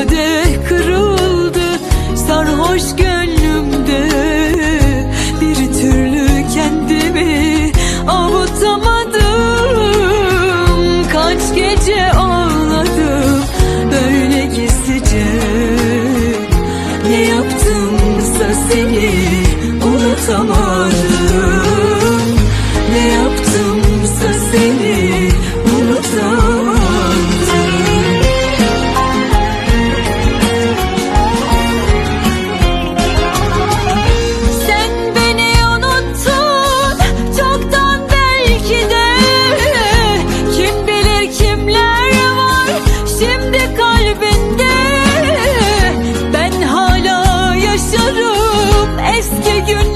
kadeh kırıldı sarhoş gönlümde. Bir türlü kendimi avutamadım. Kaç gece ağladım böyle gizlice. Ne yaptımsa seni unutamadım eski gün